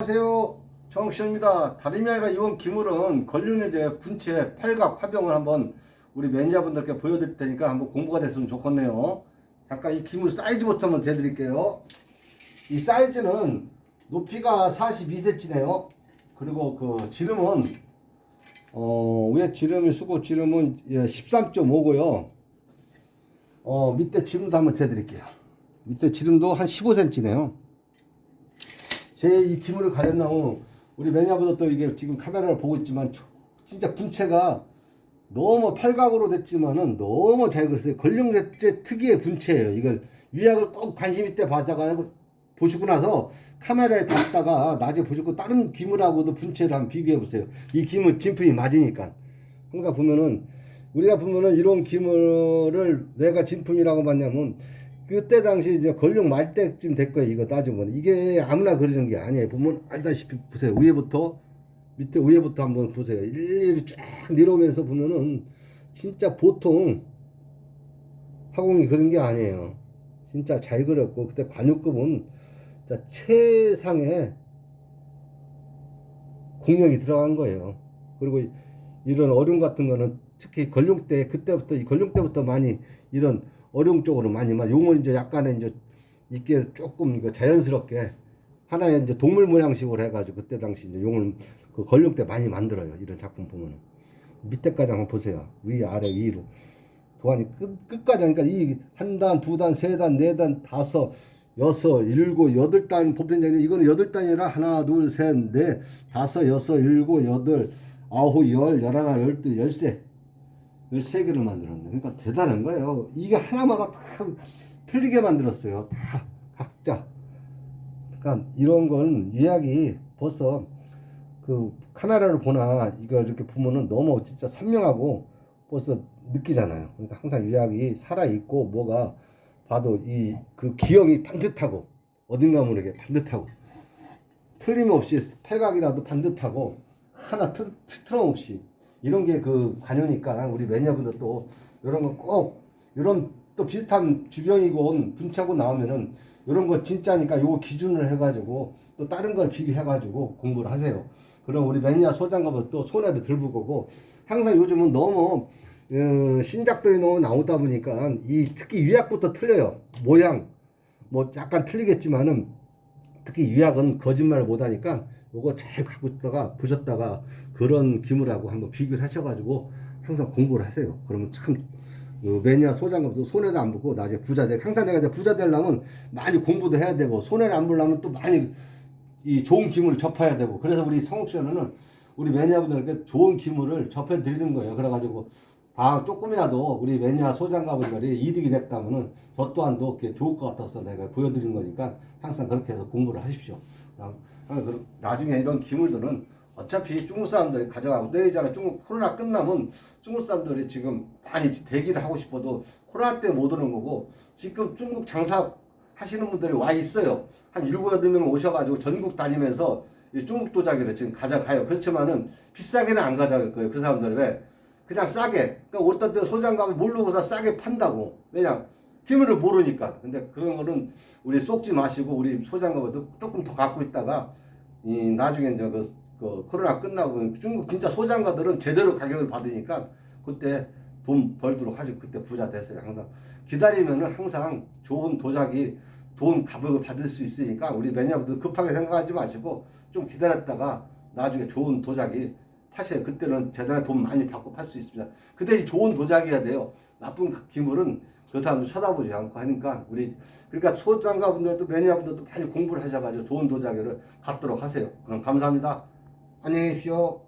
안녕하세요. 정시입니다. 다름이 아니라 이번 기물은 걸륜유제 분체 팔각 화병을 한번 우리 매니저분들께 보여드릴 테니까 한번 공부가 됐으면 좋겠네요. 잠깐 이 기물 사이즈부터 한번 재드릴게요. 이 사이즈는 높이가 42cm네요. 그리고 그 지름은 어, 위에 지름이 수고 지름은 13.5고요. 어, 밑에 지름도 한번 재드릴게요. 밑에 지름도 한 15cm네요. 제이 기물을 가렸나무 우리 매니아보다 또 이게 지금 카메라를 보고 있지만 초- 진짜 분체가 너무 팔각으로 됐지만은 너무 잘 그렸어요. 걸림제제 특유의 분체예요. 이걸 유약을 꼭 관심 있게 봐다가 보시고 나서 카메라에 담다가 낮에 보시고 다른 기물하고도 분체를 한번 비교해 보세요. 이 기물 진품이 맞으니까 항상 보면은 우리가 보면은 이런 기물을 내가 진품이라고 봤냐면 그때 당시 이제 걸령 말 때쯤 될 거예요. 이거 따지면 이게 아무나 그리는 게 아니에요. 보면 알다시피 보세요. 위에부터 밑에 위에부터 한번 보세요. 일일이 쫙 내려오면서 보면은 진짜 보통 화공이 그런 게 아니에요. 진짜 잘 그렸고 그때 관유급은 진짜 최상의 공력이 들어간 거예요. 그리고 이- 이런 어려움 같은 거는 특히 걸룡 때 그때부터 이 걸룡 때부터 많이 이런 어려움 쪽으로 많이 만 용을 이제 약간의 이제 있게 조금 이거 자연스럽게 하나의 이제 동물 모양식으로 해가지고 그때 당시 이제 용을 그 걸룡 때 많이 만들어요. 이런 작품 보면은 밑에까지 한번 보세요. 위 아래 위로 도안이 끝 끝까지 하니까 이 한 단, 두 단, 세 단, 네 단, 다섯, 여섯, 일곱, 여덟 단 보편적인 이거는 여덟 단이라 하나, 둘, 셋, 넷, 다섯, 여섯, 일곱, 여덟, 아홉, 열, 열하나, 열두, 열세. 13개를 만들었는데 그러니까 대단한 거예요. 이게 하나마다 다 틀리게 만들었어요. 다 각자. 그러니까 이런 건 예약이 벌써 그 카메라를 보나 이거 이렇게 보면은 너무 진짜 선명하고 벌써 느끼잖아요. 그러니까 항상 예약이 살아 있고 뭐가 봐도 이 그 기형이 반듯하고 어딘가 모르게 반듯하고 틀림없이 팔각이라도 반듯하고 하나 트, 틀어없이 이런 게 그 관여니까 우리 매니아분들 또 이런 거 꼭 이런 또 비슷한 주변이고 온 분차고 나오면은 이런 거 진짜니까 요거 기준을 해가지고 또 다른 걸 비교해가지고 공부를 하세요. 그럼 우리 매니아 소장가도 또 손해를 덜 보고 항상 요즘은 너무 어, 신작들이 너무 나오다 보니까 이 특히 유약부터 틀려요. 모양 뭐 약간 틀리겠지만은 특히 유약은 거짓말을 못하니까 요거 잘 갖고 있다가 보셨다가 그런 기물하고 한번 비교를 하셔가지고 항상 공부를 하세요. 그러면 참 그 매니아 소장감도 손해도 안 보고 나중에 부자 돼. 항상 내가 이제 부자 되려면 많이 공부도 해야 되고 손해를 안 보려면 또 많이 이 좋은 기물을 접해야 되고 그래서 우리 성옥션은 우리 매니아분들께 좋은 기물을 접해 드리는 거예요. 그래가지고 다 조금이라도 우리 매니아 소장가분들이 이득이 됐다면은 저 또한도 좋을 것 같아서 내가 보여드린 거니까 항상 그렇게 해서 공부를 하십시오. 그럼 그럼 나중에 이런 기물들은 어차피 중국 사람들이 가져가고 내일잖아 중국 코로나 끝나면 중국 사람들이 지금 많이 대기를 하고 싶어도 코로나 때 못 오는 거고 지금 중국 장사 하시는 분들이 와 있어요. 한 일곱 여덟 명 오셔가지고 전국 다니면서 이 중국 도자기를 지금 가져가요. 그렇지만은 비싸게는 안 가져갈 거예요. 그 사람들이 왜? 그냥 싸게. 그러니까 어떤 때 소장감을 모르고서 싸게 판다고. 왜냐? 기물을 모르니까. 근데 그런 거는 우리 쏙지 마시고 우리 소장감을 조금 더 갖고 있다가 이 나중에 이제 그, 그 코로나 끝나고 중국 진짜 소장가들은 제대로 가격을 받으니까 그때 돈 벌도록 하시고 그때 부자 됐어요. 항상 기다리면은 항상 좋은 도자기 돈 가격을 받을 수 있으니까 우리 매니아분들 급하게 생각하지 마시고 좀 기다렸다가 나중에 좋은 도자기 파셔요. 그때는 제대로 돈 많이 받고 팔 수 있습니다. 근데 좋은 도자기가 돼요. 나쁜 기물은 그 사람도 쳐다보지 않고 하니까 우리 그러니까 소장가분들도 매니아분들도 많이 공부를 하셔가지고 좋은 도자기를 갖도록 하세요. 그럼 감사합니다. 안녕히 계십시오.